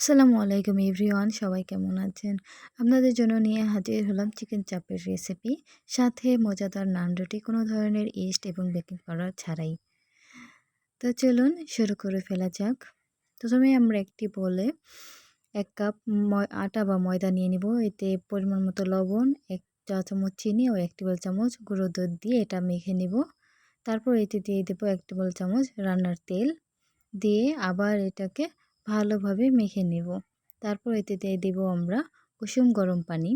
আসসালামু আলাইকুম এভরিওয়ান, সবাই কেমন আছেন? আপনাদের জন্য নিয়ে হাজির হলাম চিকেন চাপের রেসিপি সাথে মজাদার নান রুটি কোনো ধরনের ইস্ট এবং বেকিং পাউডার ছাড়াই। তো চলুন শুরু করে ফেলা যাক। প্রথমে আমরা একটি বলে এক কাপ আটা বা ময়দা নিয়ে নিব। এতে পরিমাণ মতো লবণ, এক চা চামচ চিনি ও এক টেবিল চামচ গুঁড়ো দুধ দিয়ে এটা মেখে নিব। তারপর এতে দিয়ে দেবো এক টেবিল চামচ রান্নার তেল। দিয়ে আবার এটাকে ভালোভাবে মেখে নেব। তারপর এতে দিয়ে দেব আমরা কুসুম গরম পানি।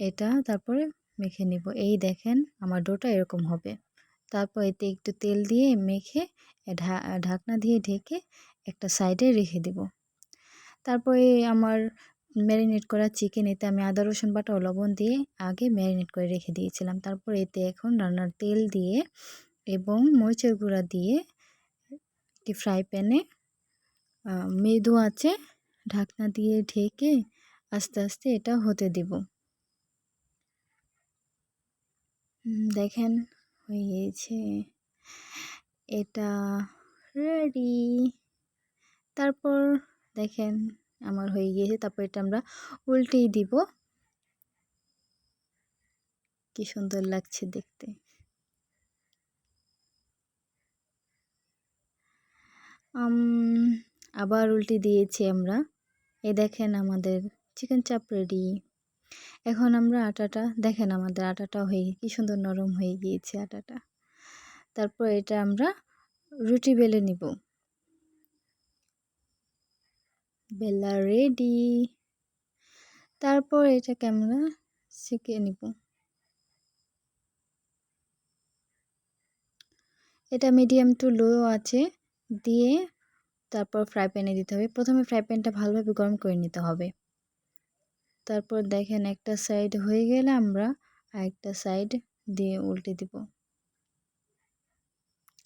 এটা তারপরে মেখে নেব। এই দেখেন আমার ডোটা এরকম হবে। তারপর এতে একটু তেল দিয়ে মেখে ঢাকনা দিয়ে ঢেকে একটা সাইডে রেখে দেব। তারপরে আমার ম্যারিনেট করা চিকেন, এতে আমি আদা, রসুন বাটা ও লবণ দিয়ে আগে ম্যারিনেট করে রেখে দিয়েছিলাম। তারপর এতে এখন রান্নার তেল দিয়ে এবং মরিচের গুঁড়া দিয়ে একটি ফ্রাই প্যানে মৃদু আছে ঢাকনা দিয়ে ঢেকে আস্তে আস্তে এটা হতে দেব। দেখেন হয়ে গিয়েছে এটা রেডি তারপর দেখেন আমার হয়ে গিয়েছে, তারপর এটা আমরা উল্টেই দিব। কি সুন্দর লাগছে দেখতে। আবার উল্টে দিয়েছি আমরা। এ দেখেন আমাদের চিকেন চাপ রেডি এখন আমরা আটাটা, দেখেন আমাদের আটাটা হয়ে, কি সুন্দর নরম হয়ে গিয়েছে আটাটা। তারপর এটা আমরা রুটি বেলে নিব। বেলা রেডি তারপর এটাকে আমরা শিখে নিব। এটা মিডিয়াম টু লো আছে। দিয়ে তারপর ফ্রাই প্যানে দিতে হবে। প্রথমে ফ্রাই প্যানটা ভালোভাবে গরম করে নিতে হবে। তারপর দেখেন একটা সাইড হয়ে গেলে আমরা আরেকটা সাইড দিয়ে উল্টে দিব।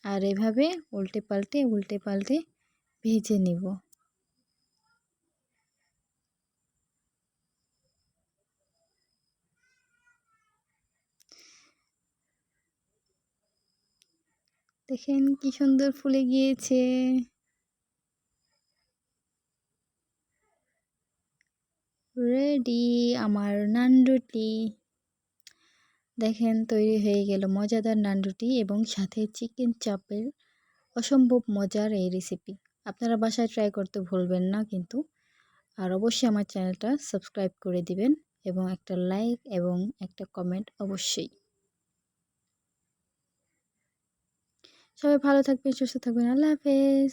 আর এভাবে উল্টে পাল্টে উল্টে পাল্টে ভেজে নিব। দেখেন কি সুন্দর ফুলে গিয়েছে। রেডি আমার নান রুটি। দেখেন, তৈরি হয়ে গেল মজাদার নান রুটি এবং সাথে চিকেন চাপের অসম্ভব মজার এই রেসিপি আপনারা বাসায় ট্রাই করতে ভুলবেন না কিন্তু। আর অবশ্যই আমার চ্যানেলটা সাবস্ক্রাইব করে দিবেন এবং একটা লাইক এবং একটা কমেন্ট অবশ্যই। সবাই ভালো থাকবেন, সুস্থ থাকবেন। আল্লাহ হাফেজ।